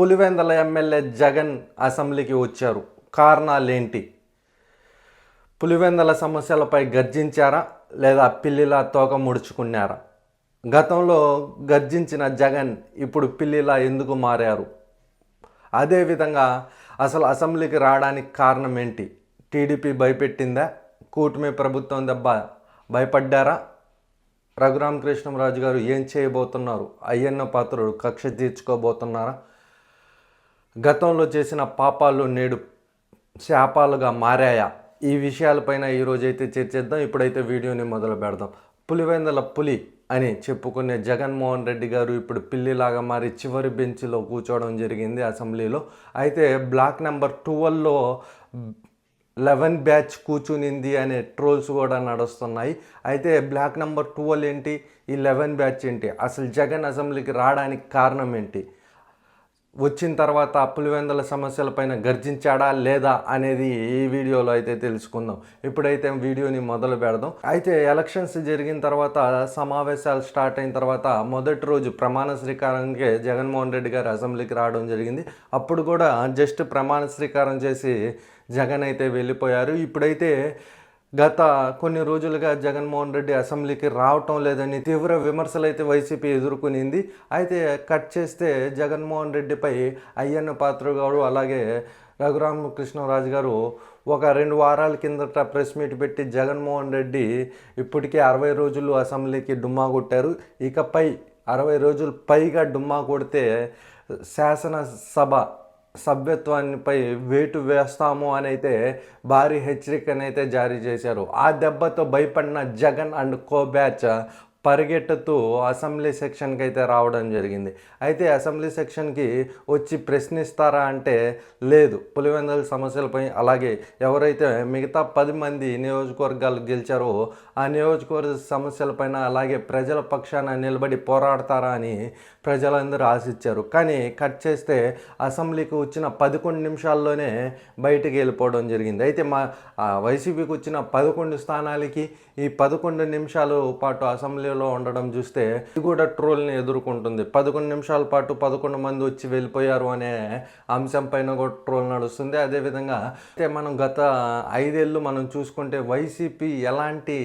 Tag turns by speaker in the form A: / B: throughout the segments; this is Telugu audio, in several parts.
A: పులివెందల ఎమ్మెల్యే జగన్ అసెంబ్లీకి వచ్చారు. కారణాలేంటి? పులివెందల సమస్యలపై గర్జించారా? లేదా పిల్లిలా తోక ముడుచుకున్నారా? గతంలో గర్జించిన జగన్ ఇప్పుడు పిల్లిలా ఎందుకు మారారు? అదేవిధంగా అసలు అసెంబ్లీకి రావడానికి కారణం ఏంటి టీడీపీ భయపెట్టిందా? కూటమి ప్రభుత్వం దెబ్బ భయపడ్డారా? రఘురామకృష్ణరాజు గారు ఏం చేయబోతున్నారు? అయ్యన్న పాత్రుడు కక్ష తీర్చుకోబోతున్నారా? గతంలో చేసిన పాపాలు నేడు శాపాలుగా మారాయా? ఈ విషయాలపైన ఈరోజైతే చర్చిద్దాం. ఇప్పుడైతే వీడియోని మొదలు పెడదాం. పులివెందల పులి అని చెప్పుకునే జగన్మోహన్ రెడ్డి గారు ఇప్పుడు పిల్లిలాగా మారి చివరి బెంచ్లో కూర్చోవడం జరిగింది అసెంబ్లీలో. అయితే బ్లాక్ నెంబర్ ట్వెల్వ్లో లెవెన్ బ్యాచ్ కూర్చునింది అనే ట్రోల్స్ కూడా నడుస్తున్నాయి. అయితే బ్లాక్ నెంబర్ ట్వెల్వ్ ఏంటి? ఈ లెవెన్ బ్యాచ్ ఏంటి? అసలు జగన్ అసెంబ్లీకి రావడానికి కారణం ఏంటి? వచ్చిన తర్వాత పులివెందల సమస్యలపైన గర్జించాడా లేదా అనేది ఈ వీడియోలో అయితే తెలుసుకుందాం. ఇప్పుడైతే వీడియోని మొదలు పెడదాం. అయితే ఎలక్షన్స్ జరిగిన తర్వాత సమావేశాలు స్టార్ట్ అయిన తర్వాత మొదటి రోజు ప్రమాణ స్వీకారానికి జగన్మోహన్ రెడ్డి గారు అసెంబ్లీకి రావడం జరిగింది. అప్పుడు కూడా జస్ట్ ప్రమాణ స్వీకారం చేసి జగన్ అయితే వెళ్ళిపోయారు. ఇప్పుడైతే గత కొన్ని రోజులుగా జగన్మోహన్ రెడ్డి అసెంబ్లీకి రావటం లేదని తీవ్ర విమర్శలు అయితే వైసీపీ ఎదుర్కొనింది. అయితే కట్ చేస్తే జగన్మోహన్ రెడ్డిపై అయ్యన్న పాత్ర గారు అలాగే రఘురామకృష్ణరాజు గారు ఒక రెండు వారాల కిందట ప్రెస్ మీట్ పెట్టి జగన్మోహన్ రెడ్డి ఇప్పటికే అరవై రోజులు అసెంబ్లీకి డుమ్మా కొట్టారు. ఇకపై అరవై రోజులు పైగా డుమ్మా కొడితే శాసనసభ సభ్యత్వాన్నిపై వేటు వేస్తాము అని అయితే భారీ హెచ్చరికనైతే జారీ చేశారు. ఆ దెబ్బతో భయపడిన జగన్ అండ్ కో బ్యాచ్ పరిగెట్టుతూ అసెంబ్లీ సెక్షన్కి అయితే రావడం జరిగింది. అయితే అసెంబ్లీ సెక్షన్కి వచ్చి ప్రశ్నిస్తారా అంటే లేదు. పులివెందల సమస్యలపై అలాగే ఎవరైతే మిగతా పది మంది నియోజకవర్గాలు గెలిచారో ఆ నియోజకవర్గ సమస్యలపైన అలాగే ప్రజల పక్షాన నిలబడి పోరాడతారా అని ప్రజలందరూ ఆశించారు. కానీ కట్ చేస్తే అసెంబ్లీకి వచ్చిన పదకొండు నిమిషాల్లోనే బయటికి వెళ్ళిపోవడం జరిగింది. అయితే మా వైసీపీకి వచ్చిన పదకొండు స్థానాలకి ఈ పదకొండు నిమిషాలు పాటు అసెంబ్లీ మధ్యలో ఉండడం చూస్తే ఇది కూడా ట్రోల్ని ఎదుర్కొంటుంది. పదకొండు నిమిషాల పాటు పదకొండు మంది వచ్చి వెళ్ళిపోయారు అనే అంశం పైన కూడా ట్రోల్ నడుస్తుంది. అదేవిధంగా అయితే మనం గత ఐదేళ్ళు మనం చూసుకుంటే వైసీపీ ఎలాంటి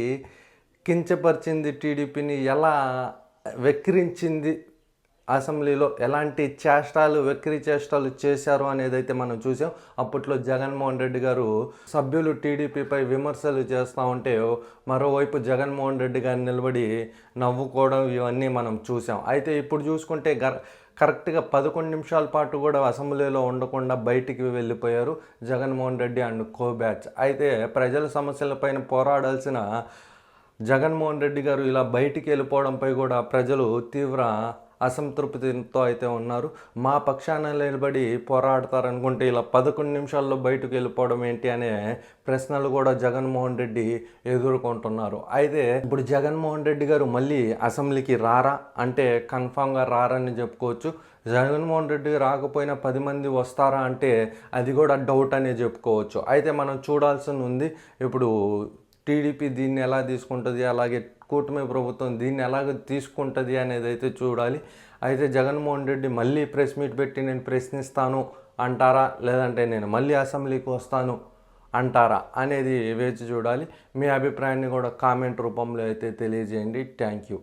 A: కించపరిచింది టీడీపీని ఎలా వెక్కిరించింది అసెంబ్లీలో ఎలాంటి చేష్టాలు వెక్కిరి చేష్టాలు చేశారు అనేది అయితే మనం చూసాం. అప్పట్లో జగన్మోహన్ రెడ్డి గారు సభ్యులు టీడీపీపై విమర్శలు చేస్తూ ఉంటే మరోవైపు జగన్మోహన్ రెడ్డి గారు నిలబడి నవ్వుకోవడం ఇవన్నీ మనం చూసాం. అయితే ఇప్పుడు చూసుకుంటే గర్ కరెక్ట్గా పదకొండు నిమిషాల పాటు కూడా అసెంబ్లీలో ఉండకుండా బయటికి వెళ్ళిపోయారు Jaganmohan Reddy and co batch అయితే ప్రజల సమస్యలపైన పోరాడాల్సిన జగన్మోహన్ రెడ్డి గారు ఇలా బయటికి వెళ్ళిపోవడంపై కూడా ప్రజలు తీవ్ర అసంతృప్తితో అయితే ఉన్నారు. మా పక్షాన నిలబడి పోరాడతారనుకుంటే ఇలా పదకొండు నిమిషాల్లో బయటకు వెళ్ళిపోవడం ఏంటి అనే ప్రశ్నలు కూడా జగన్మోహన్ రెడ్డి ఎదుర్కొంటున్నారు. అయితే ఇప్పుడు జగన్మోహన్ రెడ్డి గారు మళ్ళీ అసెంబ్లీకి రారా? అంటే కన్ఫామ్గా రారని చెప్పుకోవచ్చు. జగన్మోహన్ రెడ్డి రాకపోయినా పది మంది వస్తారా అంటే అది కూడా డౌట్ అనే చెప్పుకోవచ్చు. అయితే మనం చూడాల్సి ఉంది. ఇప్పుడు టీడీపీ దీన్ని ఎలా తీసుకుంటుంది అలాగే కూటమి ప్రభుత్వం దీన్ని ఎలాగ తీసుకుంటుంది అనేది అయితే చూడాలి. అయితే జగన్మోహన్ రెడ్డి మళ్ళీ ప్రెస్ మీట్ పెట్టి నేను ప్రశ్నిస్తాను అంటారా లేదంటే నేను మళ్ళీ అసెంబ్లీకి వస్తాను అంటారా అనేది వేచి చూడాలి. మీ అభిప్రాయాన్ని కూడా కామెంట్ రూపంలో అయితే తెలియజేయండి. Thank you.